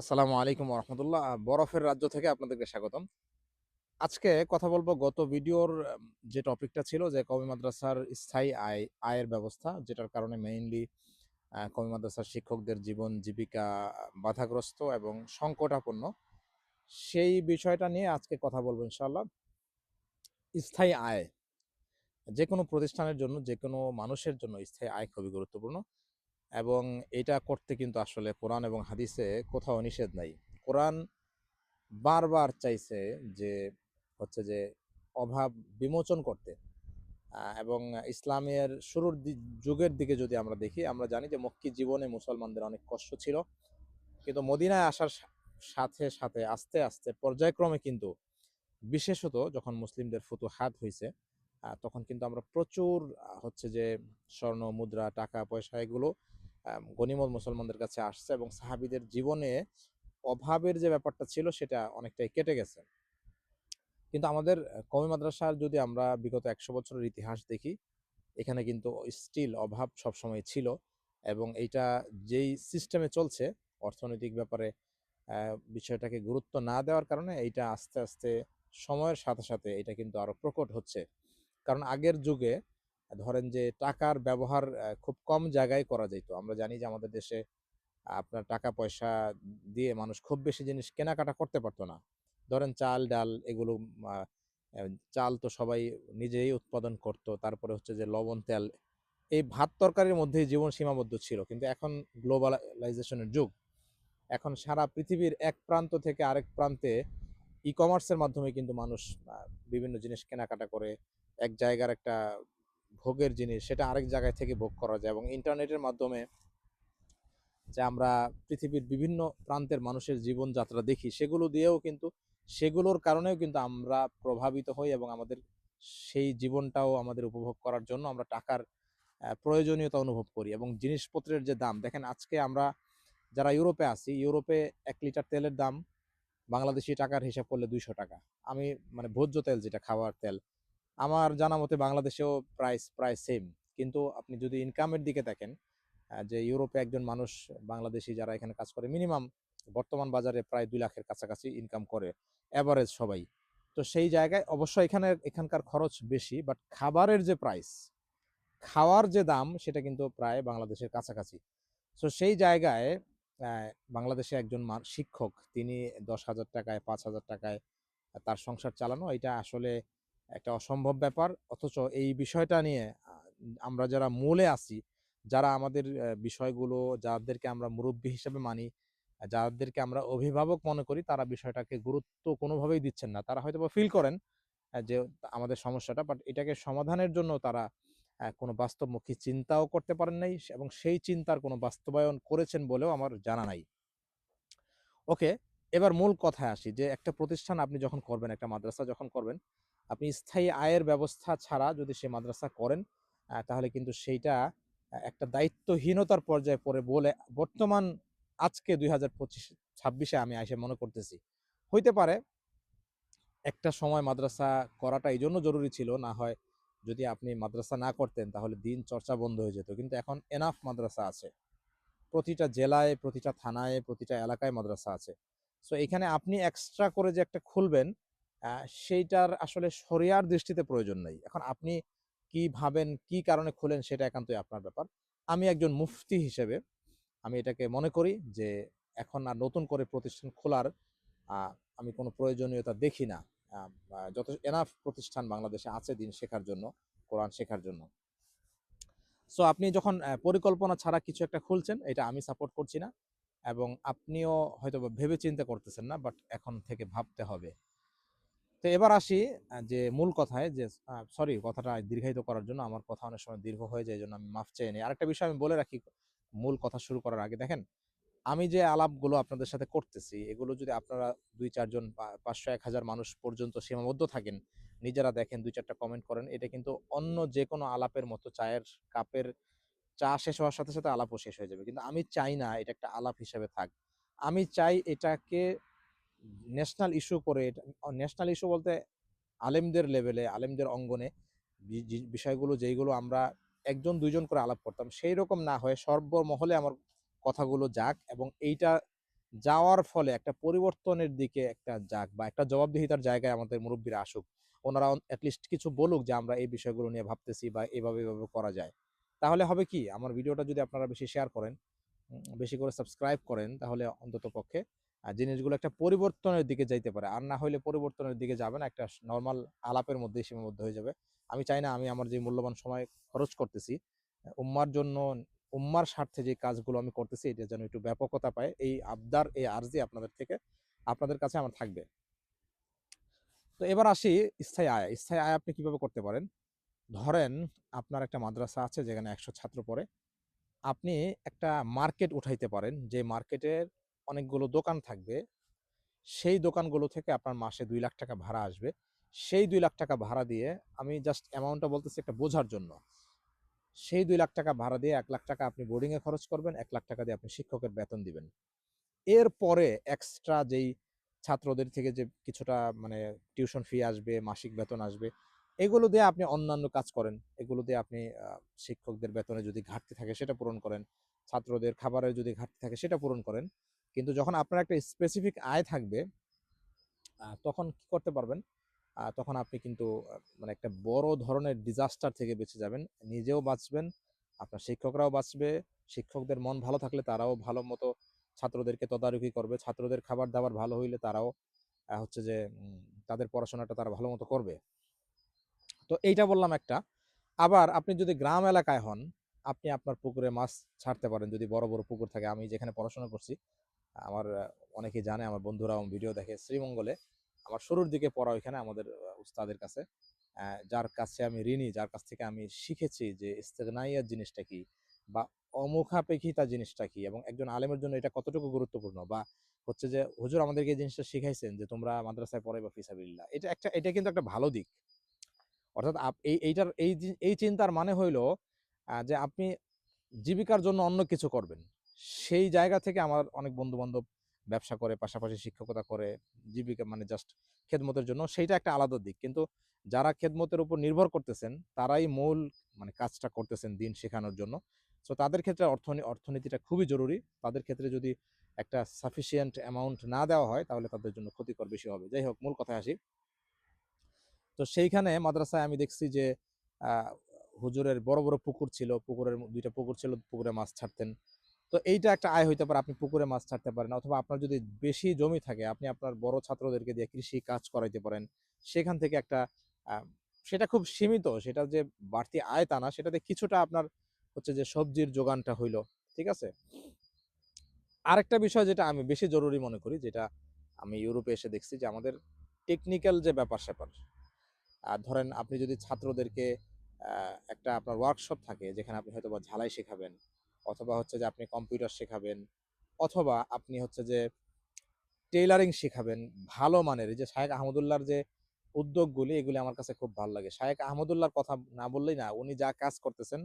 আসসালামু আলাইকুম রহমতুল্লাহ বরফের রাজ্য থেকে আপনাদেরকে স্বাগতম। আজকে কথা বলব গত ভিডিওর যে টপিকটা ছিল যে কবি মাদ্রাসার স্থায়ী আয়, আয়ের ব্যবস্থা, যেটার কারণে মেইনলি কবি মাদ্রাসার শিক্ষকদের জীবন জীবিকা বাধাগ্রস্ত এবং সংকটাপন্ন। সেই বিষয়টা নিয়ে আজকে কথা বলব ইনশাল্লাহ স্থায়ী আয় যে কোনো প্রতিষ্ঠানের জন্য যে কোনো মানুষের জন্য স্থায়ী আয় খুবই গুরুত্বপূর্ণ। এবং এটা করতে কিন্তু আসলে কোরআন এবং হাদিসে কোথাও নিষেধ নাই। কোরআন বারবার চাইছে যে হচ্ছে যে অভাব বিমোচন করতে। এবং ইসলামের শুরুর যুগের দিকে যদি আমরা দেখি, আমরা জানি যে মক্কি জীবনে মুসলমানদের অনেক কষ্ট ছিল। কিন্তু মদিনায় আসার সাথে সাথে, আস্তে আস্তে পর্যায়ক্রমে কিন্তু বিশেষত যখন মুসলিমদের ফুতুহাত হয়েছে তখন কিন্তু আমরা প্রচুর হচ্ছে যে স্বর্ণ, মুদ্রা, টাকা, পয়সা এগুলো গনিমত মুসলমানদের কাছে আসছে এবং সাহাবিদের জীবনে অভাবের যে ব্যাপারটা ছিল সেটা অনেকটাই কেটে গেছে। কিন্তু আমাদের কমি মাদ্রাসার যদি আমরা বিগত একশো বছরের ইতিহাস দেখি, এখানে কিন্তু স্টিল অভাব সবসময় ছিল এবং এইটা যেই সিস্টেমে চলছে, অর্থনৈতিক ব্যাপারে বিষয়টাকে গুরুত্ব না দেওয়ার কারণে এইটা আস্তে আস্তে সময়ের সাথে সাথে এটা কিন্তু আরও প্রকট হচ্ছে। কারণ আগের যুগে ধরেন যে টাকার ব্যবহার খুব কম জায়গায় করা যেত আমরা জানি যে আমাদের দেশে আপনার টাকা পয়সা দিয়ে মানুষ খুব বেশি জিনিস কেনাকাটা করতে পারতো না। ধরেন চাল, ডাল এগুলো চাল তো সবাই নিজেই উৎপাদন করতো। তারপরে হচ্ছে যে লবণ, তেল এই ভাত তরকারির মধ্যেই জীবন সীমাবদ্ধ ছিল। কিন্তু এখন গ্লোবালাইজেশনের যুগ। এখন সারা পৃথিবীর এক প্রান্ত থেকে আরেক প্রান্তে ই কমার্সের মাধ্যমে কিন্তু মানুষ বিভিন্ন জিনিস কেনাকাটা করে, এক জায়গার একটা ভোগের জিনিস সেটা আরেক জায়গায় থেকে ভোগ করা যায় এবং ইন্টারনেটের মাধ্যমে যে আমরা পৃথিবীর বিভিন্ন প্রান্তের মানুষের জীবনযাত্রা দেখি, সেগুলো দিয়েও কিন্তু, সেগুলোর কারণেও কিন্তু আমরা প্রভাবিত হই এবং আমাদের সেই জীবনটাও আমাদের উপভোগ করার জন্য আমরা টাকার প্রয়োজনীয়তা অনুভব করি এবং জিনিসপত্রের যে দাম, দেখেন আজকে আমরা যারা ইউরোপে আছি, ইউরোপে এক লিটার তেলের দাম বাংলাদেশি টাকার হিসাব করলে দুইশো টাকা। আমি মানে ভোজ্য তেল যেটা, খাওয়ার তেল আমার জানা মতে বাংলাদেশেও প্রাইস, প্রায় সেম কিন্তু আপনি যদি ইনকামের দিকে দেখেন যে ইউরোপে একজন মানুষ, বাংলাদেশি যারা এখানে কাজ করে মিনিমাম বর্তমান বাজারে প্রায় দুই লাখের কাছাকাছি ইনকাম করে অ্যাভারেজ সবাই। তো সেই জায়গায় অবশ্য এখানে, এখানকার খরচ বেশি বাট খাবারের যে প্রাইস খাওয়ার যে দাম, সেটা কিন্তু প্রায় বাংলাদেশের কাছাকাছি। সো সেই জায়গায় বাংলাদেশে একজন শিক্ষক, তিনি দশ হাজার টাকায়, পাঁচ হাজার টাকায়, তার সংসার চালানো, এটা আসলে একটা অসম্ভব ব্যাপার। অথচ এই বিষয়টা নিয়ে আমরা যারা মূলে আছি, যারা আমাদের বিষয়গুলো, যাদেরকে আমরা মুরব্বী হিসেবে মানি, যাদেরকে আমরা অভিভাবক মনে করি, তারা বিষয়টাকে গুরুত্ব কোনোভাবেই দিচ্ছেন না। তারা হয়তো ফিল করেন যে আমাদের সমস্যাটা বাট এটাকে সমাধানের জন্য তারা কোনো বাস্তবমুখী চিন্তাও করতে পারেন নাই এবং সেই চিন্তার কোনো বাস্তবায়ন করেছেন বলেও আমার জানা নাই। ওকে এবার মূল কথায় আসি, যে একটা প্রতিষ্ঠান আপনি যখন করবেন, একটা মাদ্রাসা যখন করবেন আপনি স্থায়ী আয়ের ব্যবস্থা ছাড়া যদি সে মাদ্রাসা করেন তাহলে কিন্তু সেইটা একটা দায়িত্বহীনতার পর্যায়ে পড়ে বলে বর্তমান আজকে দুই হাজার পঁচিশ, ছাব্বিশে আমি এসে মনে করতেছি। হইতে পারে একটা সময় মাদ্রাসা করাটা এই জন্য জরুরি ছিল, না হয় যদি আপনি মাদ্রাসা না করতেন তাহলে দিন চর্চা বন্ধ হয়ে যেত, কিন্তু এখন এনাফ মাদ্রাসা আছে। প্রতিটা জেলায়, প্রতিটা থানায়, প্রতিটা এলাকায় মাদ্রাসা আছে। সো এখানে আপনি এক্সট্রা করে যে একটা খুলবেন সেইটার আসলে শরিয়ার দৃষ্টিতে প্রয়োজন নেই। এখন আপনি কি ভাবেন, কি কারণে খুলেন সেটা একান্তই আপনার ব্যাপার। আমি একজন মুফতি হিসেবে আমি এটাকে মনে করি যে এখন আর নতুন করে প্রতিষ্ঠান খোলার আমি কোনো প্রয়োজনীয়তা দেখি না। যত এনাফ প্রতিষ্ঠান বাংলাদেশে আছে দিন শেখার জন্য, কোরআন শেখার জন্য। সো আপনি যখন পরিকল্পনা ছাড়া কিছু একটা খুলছেন, এটা আমি সাপোর্ট করছি না। এবং আপনিও হয়তো ভেবে চিন্তা করতেছেন না বাট এখন থেকে ভাবতে হবে। তো এবার আসি যে মূল কথায় যে সরি কথাটা দীর্ঘায়িত করার জন্য আমার কথা অনেক সময় দীর্ঘ হয়ে যায় জন্য আমি মাফ চেয়ে নিই। আরেকটা বিষয় আমি বলে রাখি, মূল কথা শুরু করার আগে দেখেন, আমি যে আলাপগুলো আপনাদের সাথে করতেছি, এগুলো যদি আপনারা দুই চারজন পাঁচশো এক হাজার মানুষ পর্যন্ত সীমাবদ্ধ থাকেন, নিজেরা দেখেন দুই চারটা কমেন্ট করেন, এটা কিন্তু অন্য যে কোনো আলাপের মতো চায়ের কাপের চা শেষ হওয়ার সাথে সাথে আলাপও শেষ হয়ে যাবে। কিন্তু আমি চাই না এটা একটা আলাপ হিসেবে থাক। আমি চাই এটাকে ন্যাশনাল ইস্যু করে ন্যাশনাল ইস্যু বলতে আলেমদের লেভেলে আলেমদের অঙ্গনে বিষয়গুলো যেইগুলো আমরা একজন, দুইজন করে আলাপ করতাম সেই রকম না হয়ে সর্বমহলে আমার কথাগুলো যাক এবং এইটা যাওয়ার ফলে একটা পরিবর্তনের দিকে একটা যাক বা একটা জবাবদিহিতার জায়গায় আমাদের মুরব্বীরা আসুক। ওনারা অ্যাটলিস্ট কিছু বলুক যে আমরা এই বিষয়গুলো নিয়ে ভাবতেছি বা এভাবে এভাবে করা যায়। তাহলে হবে কি? আমার ভিডিওটা যদি আপনারা বেশি শেয়ার করেন বেশি করে সাবস্ক্রাইব করেন, তাহলে অন্তত পক্ষে আহ, জিনিসগুলো একটা পরিবর্তনের দিকে যাইতে পারে। আর না হলে পরিবর্তনের দিকে যাবে না একটা নর্মাল আলাপের মধ্যেই সীমাবদ্ধ হয়ে যাবে। আমি চাই না আমি আমার যে মূল্যবান সময় খরচ করতেছি উম্মার জন্য উম্মার স্বার্থে যে কাজগুলো আমি করতেছি এটা যেন একটু ব্যাপকতা পায় এই আবদার এই আর্জি আপনাদের থেকে আপনাদের কাছে আমার থাকবে। তো এবার আসি স্থায়ী আয়। স্থায়ী আয় আপনি কীভাবে করতে পারেন? ধরেন আপনার একটা মাদ্রাসা আছে যেখানে একশো ছাত্র পড়ে। আপনি একটা মার্কেট উঠাইতে পারেন যে মার্কেটের অনেকগুলো দোকান থাকবে। সেই দোকানগুলো থেকে আপনার মাসে দুই লাখ টাকা ভাড়া আসবে। সেই দুই লাখ টাকা ভাড়া দিয়ে আমি জাস্ট অ্যামাউন্টটা বলতেছি একটা বোঝার জন্য। সেই দুই লাখ টাকা ভাড়া দিয়ে এক লাখ টাকা আপনি বোর্ডিংয়ে খরচ করবেন, এক লাখ টাকা দিয়ে আপনি শিক্ষকের বেতন দিবেন। এরপরে এক্সট্রা যেই ছাত্রদের থেকে যে কিছুটা মানে টিউশন ফি আসবে, মাসিক বেতন আসবে, এগুলো দিয়ে আপনি অন্যান্য কাজ করেন। এগুলো দিয়ে আপনি শিক্ষকদের বেতনে যদি ঘাটতি থাকে সেটা পূরণ করেন, ছাত্রদের খাবারের যদি ঘাটতি থাকে সেটা পূরণ করেন। কিন্তু যখন আপনার একটা স্পেসিফিক আয় থাকবে তখন কি করতে পারবেন? তখন আপনি কিন্তু মানে একটা বড় ধরনের ডিজাস্টার থেকে বেঁচে যাবেন। নিজেও বাঁচবেন, আপনার শিক্ষকরাও বাঁচবে, শিক্ষকদের মন ভালো থাকলে তারাও ভালো মতো ছাত্রদেরকে তদারকি করবে, ছাত্রদের খাবার দাবার ভালো হইলে তারাও হচ্ছে যে তাদের পড়াশোনাটা তারা ভালো মতো করবে। তো এইটা বললাম একটা। আবার আপনি যদি গ্রাম এলাকায় হন, আপনি আপনার পুকুরে মাছ ছাড়তে পারেন, যদি বড় বড় পুকুর থাকে। আমি যেখানে পড়াশোনা করছি আমার অনেকে জানে, আমার বন্ধুরা ভিডিও দেখে শ্রীমঙ্গলে। আমার শুরুর দিকে পড়া ওইখানে আমাদের উস্তাদের কাছে। যার কাছে আমি ঋণী, যার কাছ থেকে আমি শিখেছি যে ইস্তেগনাইয়াত জিনিসটা কি বা অমুখাপেক্ষিতা জিনিসটা কি এবং একজন আলেমের জন্য এটা কতটুকু গুরুত্বপূর্ণ বা হচ্ছে যে হুজুর আমাদেরকে এই জিনিসটা শিখাইছেন যে তোমরা মাদ্রাসায় পড়ে বা ফিসাবিল্লাহ এটা একটা, এটা কিন্তু একটা ভালো দিক। অর্থাৎ এই, এইটার, এই এই চিন্তার মানে হইল যে আপনি জীবিকার জন্য অন্য কিছু করবেন। সেই জায়গা থেকে আমার অনেক বন্ধু বান্ধব ব্যবসা করে, পাশাপাশি শিক্ষকতা করে, জীবিকা মানে জাস্ট খেদমতের জন্য। সেইটা একটা আলাদা দিক। কিন্তু যারা খেদমতের উপর নির্ভর করতেছেন, তারাই মূল মানে কাজটা করতেছেন দিন শেখানোর জন্য। তো তাদের ক্ষেত্রে অর্থনী, অর্থনীতিটা খুবই জরুরি। তাদের ক্ষেত্রে যদি একটা সাফিসিয়েন্ট অ্যামাউন্ট না দেওয়া হয়, তাহলে তাদের জন্য ক্ষতিকর বেশি হবে। যাই হোক, মূল কথায় আসি। তো সেইখানে মাদ্রাসায় আমি দেখছি যে হুজুরের বড় বড় পুকুর ছিল। পুকুরের, দুইটা পুকুর ছিল। পুকুরে মাছ ছাড়তেন। তো এইটা একটা আয় হইতে পারে, আপনি পুকুরে মাছ ছাড়তে পারেন অথবা আপনার যদি বেশি জমি থাকে, আপনি আপনার বড় ছাত্রদেরকে দিয়ে কৃষি কাজ করাইতে পারেন। সেখান থেকে একটা সেটা খুব সীমিত, সেটা যে বাড়তি আয় তা না, সেটাতে কিছুটা আপনার হচ্ছে যে সবজির যোগানটা হইল, ঠিক আছে? আরেকটা বিষয় যেটা আমি বেশি জরুরি মনে করি, যেটা আমি ইউরোপে এসে দেখছি যে আমাদের টেকনিক্যাল যে ব্যাপার স্যাপার আর ধরেন আপনি যদি ছাত্রদেরকে একটা আপনার ওয়ার্কশপ থাকে, যেখানে আপনি হয়তো বা ঝালাই শেখাবেন অথবা হচ্ছে যে আপনি কম্পিউটার শেখাবেন, অথবা আপনি হচ্ছে যে টেইলারিং শেখাবেন ভালো মানের। যে শায়েক আহমদুল্লাহর যে উদ্যোগগুলি, এগুলি আমার কাছে খুব ভালো লাগে। শায়েক আহমদুল্লাহর কথা না বললেই না, উনি যা কাজ করতেছেন,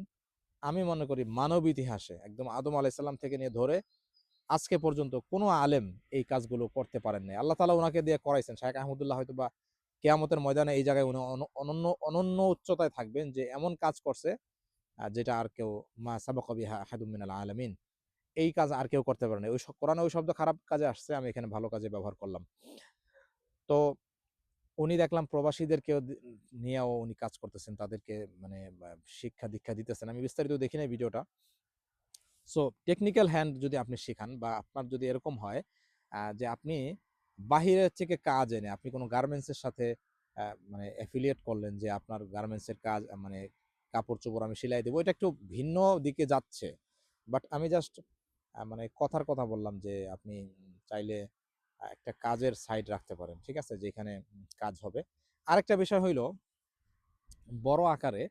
আমি মনে করি মানব ইতিহাসে, একদম আদম আলাইসাল্লাম থেকে নিয়ে ধরে আজকে পর্যন্ত কোনো আলেম এই কাজগুলো করতে পারেন নাই। আল্লাহ তালা ওনাকে দিয়ে করাইছেন। শাহেখ আহমদুল্লাহ হয়তো বা কেয়ামতের ময়দানে এই জায়গায় উনি অনন্য অনন্য উচ্চতায় থাকবেন যে এমন কাজ করছে যেটা আর কেউ, মা সাবাকবি হাদুম মিনাল আলামিন। এই কাজ আর কেউ করতে পারে না। ওই কোরআনে ওই শব্দ খারাপ কাজে আসছে, আমি এখানে ভালো কাজে ব্যবহার করলাম। তো উনি দেখলাম প্রবাসীদেরকেও নিয়েও উনি কাজ করতেছেন। তাদেরকে মানে শিক্ষা দীক্ষা দিতেছেন। আমি বিস্তারিত দেখি নাই ভিডিওটা। সো, টেকনিক্যাল হ্যান্ড যদি আপনি শেখান বা আপনার যদি এরকম হয় যে আপনি বাহিরের থেকে কাজ এনে, আপনি কোনো গার্মেন্টসের সাথে মানে অ্যাফিলিয়েট করলেন যে আপনার গার্মেন্টসের কাজ মানে কাপড় চোপড় আমি সেলাই দেবো। এটা একটু ভিন্ন দিকে যাচ্ছে। বাট আমি জাস্ট মানে কথার কথা বললাম যে, আপনি চাইলে একটা কাজের সাইড রাখতে পারেন, ঠিক আছে? যেখানে কাজ হবে। আরেকটা বিষয় হইল, বড় আকারে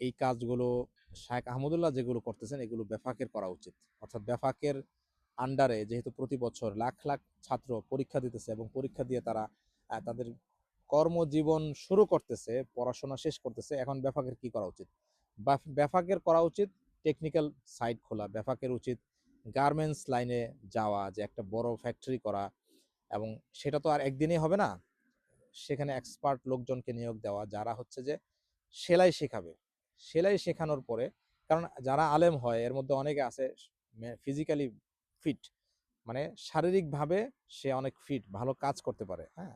এই কাজগুলো শায়েখ আহমদুল্লাহ যেগুলো করতেছেন, এগুলো বেফাকের করা উচিত। অর্থাৎ বেফাকের আন্ডারে যেহেতু প্রতি বছর লাখ লাখ ছাত্র পরীক্ষা দিতেছে এবং পরীক্ষা দিয়ে তারা তাদের কর্মজীবন শুরু করতেছে, পড়াশোনা শেষ করতেছে, এখন বেফাকের কি করা উচিত? বেফাকের করা উচিত টেকনিক্যাল সাইট খোলা বেফাকের উচিত গার্মেন্টস লাইনে যাওয়া, যে একটা বড় ফ্যাক্টরি করা, এবং সেটা তো আর একদিনেই হবে না। সেখানে এক্সপার্ট লোকজনকে নিয়োগ দেওয়া, যারা হচ্ছে যে সেলাই শেখাবে। সেলাই শেখানোর পরে, কারণ যারা আলেম হয়, এর মধ্যে অনেকে আছে ফিজিক্যালি ফিট মানে শারীরিকভাবে সে অনেক ফিট ভালো কাজ করতে পারে হ্যাঁ?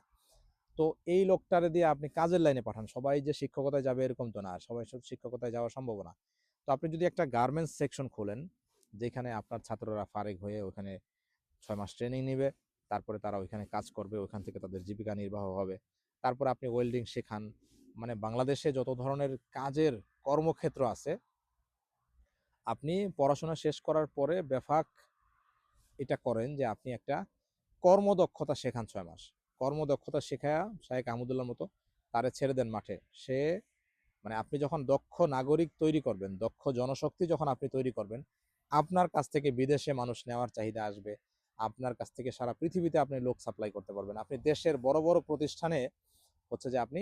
তো এই লোকটারে দিয়ে আপনি কাজের লাইনে পাঠান। সবাই যে শিক্ষকতায় যাবে এরকম তো না। সবাই সব শিক্ষকতায় যাওয়া সম্ভব না তো আপনি যদি একটা গার্মেন্টস সেকশন খোলেন, যেখানে আপনার ছাত্ররা ফারেক হয়ে ওখানে ছয় মাস ট্রেনিং নেবে, তারপরে তারা ওইখানে কাজ করবে, ওইখান থেকে তাদের জীবিকা নির্বাহ হবে। তারপর আপনি ওয়েল্ডিং শেখান। মানে বাংলাদেশে যত ধরনের কাজের কর্মক্ষেত্র আছে, আপনি পড়াশোনা শেষ করার পরে বেফাক এটা করেন যে আপনি একটা কর্মদক্ষতা শেখান ছয় মাস। কর্মদক্ষতা শেখায়া শাহেক আহমদুল্লাহর মতো তারে ছেড়ে দেন মাঠে। সে মানে আপনি যখন দক্ষ নাগরিক তৈরি করবেন, দক্ষ জনশক্তি যখন আপনি তৈরি করবেন, আপনার কাছ থেকে বিদেশে মানুষ নেওয়ার চাহিদা আসবে। আপনার কাছ থেকে সারা পৃথিবীতে আপনি লোক সাপ্লাই করতে পারবেন। আপনি দেশের বড় বড় প্রতিষ্ঠানে হচ্ছে যে আপনি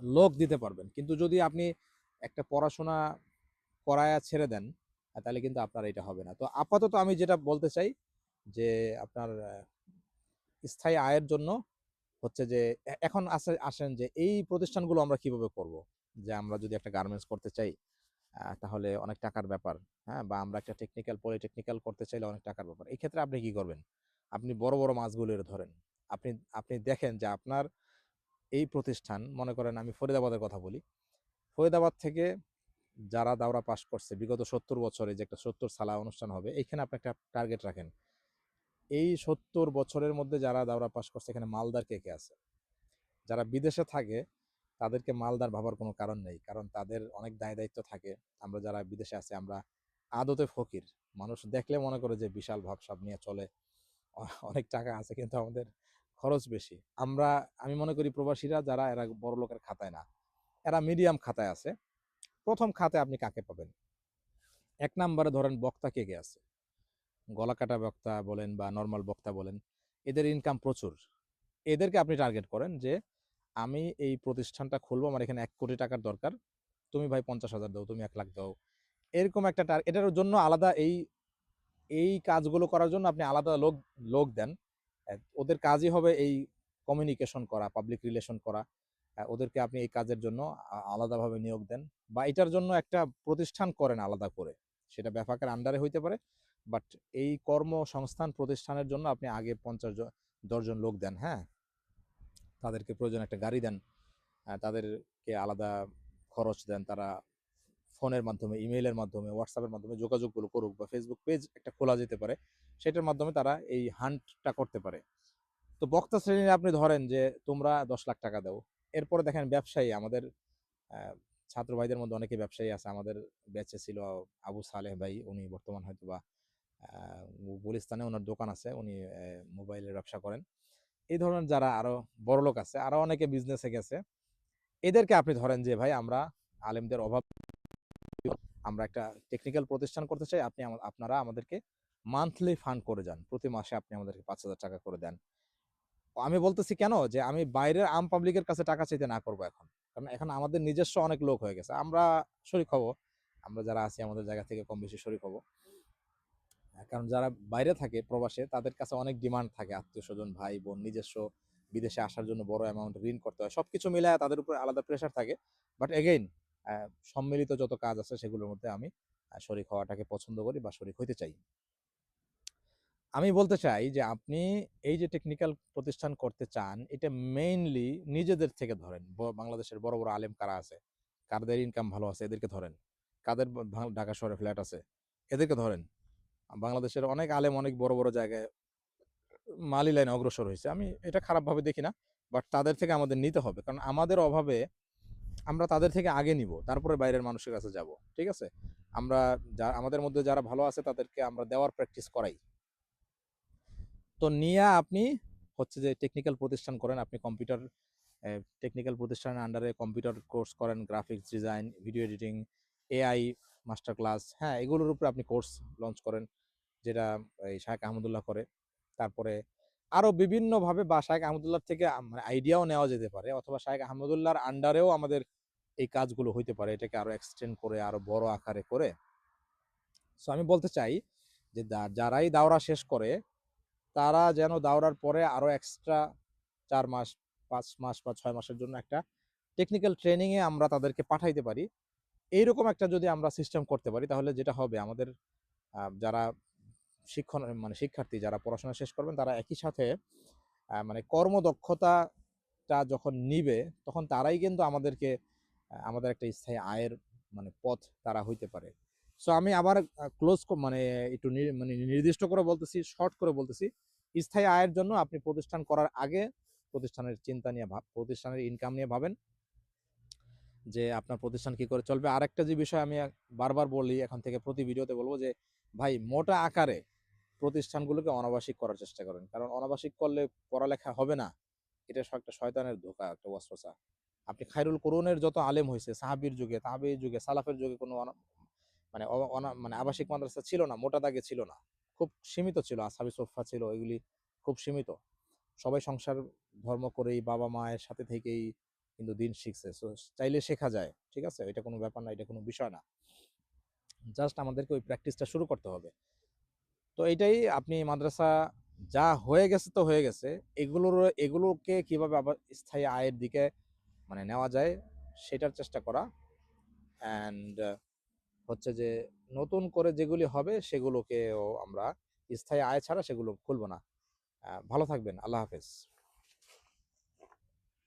লোক দিতে পারবেন। কিন্তু যদি আপনি একটা পড়াশোনা করায়া ছেড়ে দেন, তাহলে কিন্তু আপনার এটা হবে না। তো আপাতত আমি যেটা বলতে চাই যে আপনার স্থায়ী আয়ের জন্য হচ্ছে যে এখন আসে, আসেন যে, এই প্রতিষ্ঠানগুলো আমরা কীভাবে করব? যে, আমরা যদি একটা গার্মেন্টস করতে চাই তাহলে অনেক টাকার ব্যাপার হ্যাঁ? বা আমরা একটা টেকনিক্যাল পলিটেকনিক্যাল করতে চাইলে অনেক টাকার ব্যাপার। এই ক্ষেত্রে আপনি কি করবেন? আপনি বড় বড় মাছগুলো ধরেন। আপনি আপনি দেখেন যে, আপনার এই প্রতিষ্ঠান, মনে করেন আমি ফরিদাবাদের কথা বলি, ফরিদাবাদ থেকে যারা দাওরা পাশ করছে, বিগত সত্তর বছরে যে একটা সত্তর সালা অনুষ্ঠান হবে, এইখানে আপনি একটা টার্গেট রাখেন। এই সত্তর বছরের মধ্যে যারা দাওরা পাস করছে, এখানে মালদার কে কে আছে? যারা বিদেশে থাকে, তাদেরকে মালদার ভাবার কোনো কারণ নেই। কারণ তাদের অনেক দায় দায়িত্ব থাকে। আমরা যারা বিদেশে আছি, আমরা আদতে ফকির। মানুষ দেখলে মনে করে যে বিশাল ভাবসাব নিয়ে চলে। অনেক টাকা আছে কিন্তু আমাদের খরচ বেশি। আমরা, আমি মনে করি প্রবাসীরা যারা, এরা বড় লোকের খাতায় না। এরা মিডিয়াম খাতায় আছে। প্রথম খাতে আপনি কাকে পাবেন? এক নম্বরে ধরেন বক্তা কে কে আছে? গলা কাটা বক্তা বলেন বা নর্মাল বক্তা বলেন, এদের ইনকাম প্রচুর। এদেরকে আপনি টার্গেট করেন যে, আমি এই প্রতিষ্ঠানটা খুলবো, আমার এখানে এক কোটি টাকার দরকার, তুমি ভাই পঞ্চাশ হাজার দাও, তুমি এক লাখ দাও। এরকম একটা টার এটার জন্য আলাদা এই এই কাজগুলো করার জন্য আপনি আলাদা লোক লোক দেন। ওদের কাজই হবে এই কমিউনিকেশন করা পাবলিক রিলেশন করা। ওদেরকে আপনি এই কাজের জন্য আলাদাভাবে নিয়োগ দেন। বা এটার জন্য একটা প্রতিষ্ঠান করেন আলাদা করে। সেটা ব্যাপকের আন্ডারে হইতে পারে। বাট এই কর্মসংস্থান প্রতিষ্ঠানের জন্য আপনি আগে পঞ্চাশ জন দশজন লোক দেন হ্যাঁ? তাদেরকে প্রয়োজন একটা গাড়ি দেন তাদেরকে আলাদা খরচ দেন, তারা ফোনের মাধ্যমে, ইমেইলের মাধ্যমে, হোয়াটসঅ্যাপের মাধ্যমে যোগাযোগগুলো করুক বা ফেসবুক পেজ একটা খোলা যেতে পারে, সেটার মাধ্যমে তারা এই হান্টটা করতে পারে। তো বক্তা শ্রেণির আপনি ধরেন যে তোমরা দশ লাখ টাকা দাও, এরপরে দেখেন ব্যবসায়ী, আমাদের ছাত্র ভাইদের মধ্যে অনেকে ব্যবসায়ী আছে, আমাদের ব্যাচে ছিল আবু সালেহ ভাই, উনি বর্তমান হয়তো বা গুলিস্তানে ওনার দোকান আছে, উনি মোবাইলের ব্যবসা করেন। এই ধরনের যারা আরও বড় লোক আছে, আরও অনেকে বিজনেসে গেছে, এদেরকে আপনি ধরেন যে, ভাই, আমরা আলেমদের অভাব, আমরা একটা টেকনিক্যাল প্রতিষ্ঠান করতে চাই, আপনি আপনারা আমাদেরকে মান্থলি ফান্ড করে যান, প্রতি মাসে আপনি আমাদেরকে পাঁচ হাজার টাকা করে দেন। আমি বলতেছি কেন? যে, আমি বাইরের আম পাবলিকের কাছে টাকা চাইতে না করব এখন। কারণ এখন আমাদের নিজস্ব অনেক লোক হয়ে গেছে। আমরা শরিক হব, আমরা যারা আছি আমাদের জায়গা থেকে কম বেশি শরিক হব। কারণ যারা বাইরে থাকে প্রবাসে, তাদের কাছে অনেক ডিমান্ড থাকে আত্মীয় স্বজন ভাই বোন নিজস্ব বিদেশে আসার জন্য বড় অ্যামাউন্ট ঋণ করতে হয়। সবকিছু মিলায় তাদের উপর আলাদা প্রেশার থাকে। বাট এগেইন সম্মিলিত যত কাজ আছে সেগুলোর মধ্যে আমি শরিক হওয়াটাকে পছন্দ করি বা শরিক হইতে চাই। আমি বলতে চাই যে আপনি এই যে টেকনিক্যাল প্রতিষ্ঠান করতে চান, এটা মেইনলি নিজেদের থেকে ধরেন। বাংলাদেশের বড় বড় আলেম কারা আছে? কাদের ইনকাম ভালো আছে? এদেরকে ধরেন। কাদের ঢাকা শহরে ফ্ল্যাট আছে? এদেরকে ধরেন। বাংলাদেশের অনেক আলেম অনেক বড় বড় জায়গায় মালি লাইনে অগ্রসর হয়েছে। আমি এটা খারাপভাবে দেখি না বাট তাদের থেকে আমাদের নিতে হবে। কারণ আমাদের অভাবে আমরা তাদের থেকে আগে নিব, তারপরে বাইরের মানুষের কাছে যাব, ঠিক আছে? আমরা যা, আমাদের মধ্যে যারা ভালো আছে তাদেরকে আমরা দেওয়ার প্র্যাকটিস করাই। তো নিয়ে আপনি হচ্ছে যে টেকনিক্যাল প্রতিষ্ঠান করেন, আপনি কম্পিউটার টেকনিক্যাল প্রতিষ্ঠানের আন্ডারে কম্পিউটার কোর্স করেন graphics design video editing AI master class হ্যাঁ এগুলোর উপরে আপনি কোর্স লঞ্চ করেন, যেটা এই শাহেক আহমদুল্লাহ করে। তারপরে আরও বিভিন্নভাবে বা শাহেক আহমদুল্লাহ থেকে মানে আইডিয়াও নেওয়া যেতে পারে, অথবা শাহেক আহমদুল্লাহর আন্ডারেও আমাদের এই কাজগুলো হইতে পারে, এটাকে আরও এক্সটেন্ড করে আরও বড় আকারে করে। সো আমি বলতে চাই যে যারাই দাওরা শেষ করে, তারা যেন দাওরার পরে আরও এক্সট্রা চার মাস, পাঁচ মাস বা ছয় মাসের জন্য একটা টেকনিক্যাল ট্রেনিংয়ে আমরা তাদেরকে পাঠাইতে পারি। এইরকম একটা যদি আমরা সিস্টেম করতে পারি, তাহলে যেটা হবে, আমাদের যারা শিক্ষণ মানে শিক্ষার্থী যারা পড়াশোনা শেষ করবেন, তারা একই সাথে মানে কর্মদক্ষতাটা যখন নিবে, তখন তারাই কিন্তু আমাদেরকে আমাদের একটা স্থায়ী আয়ের মানে পথ তারা হইতে পারে। সো আমি আবার ক্লোজ মানে একটু মানে নির্দিষ্ট করে বলতেছি শর্ট করে বলতেছি। স্থায়ী আয়ের জন্য আপনি প্রতিষ্ঠান করার আগে, প্রতিষ্ঠানের চিন্তা নিয়ে ভাব, প্রতিষ্ঠানের ইনকাম নিয়ে ভাবেন। যে আপনার প্রতিষ্ঠান কি করে চলবে। আরেকটা যে বিষয় আমি বারবার বলি, এখন থেকে প্রতি ভিডিওতে বলব যে, ভাই মোটা আকারে প্রতিষ্ঠানগুলোকে অনাবাসিক করার চেষ্টা করেন। কারণ অনাবাসিক করলে পড়ালেখা হবে না। এটা একটা শয়তানের ধোকা, একটা ওয়াসওয়াসা আপনি খায়রুল করুনের যত আলেম হয়েছে সাহাবির যুগে, তাহাবির যুগে, সালাফের যুগে কোনো মানে মানে আবাসিক মাদ্রাসা ছিল না, মোটা দাগে ছিল না। খুব সীমিত ছিল, আসাবি সোফা ছিল, এগুলি খুব সীমিত। সবাই সংসার ধর্ম করেই বাবা মায়ের সাথে থেকেই কিন্তু দিন শিখছে। So, চাইলে শেখা যায় ঠিক আছে? এটা কোনো ব্যাপার না এটা কোনো বিষয় না। জাস্ট আমাদেরকে ওই প্র্যাকটিসটা শুরু করতে হবে। তো এটাই আপনি মাদ্রাসা যা হয়ে গেছে তো হয়ে গেছে এগুলোর এগুলোকে কীভাবে আবার স্থায়ী আয়ের দিকে মানে নেওয়া যায় সেটার চেষ্টা করা। অ্যান্ড হচ্ছে যে নতুন করে যেগুলি হবে সেগুলোকেও আমরা স্থায়ী আয় ছাড়া সেগুলো খুলবো না। ভালো থাকবেন। আল্লাহ হাফেজ।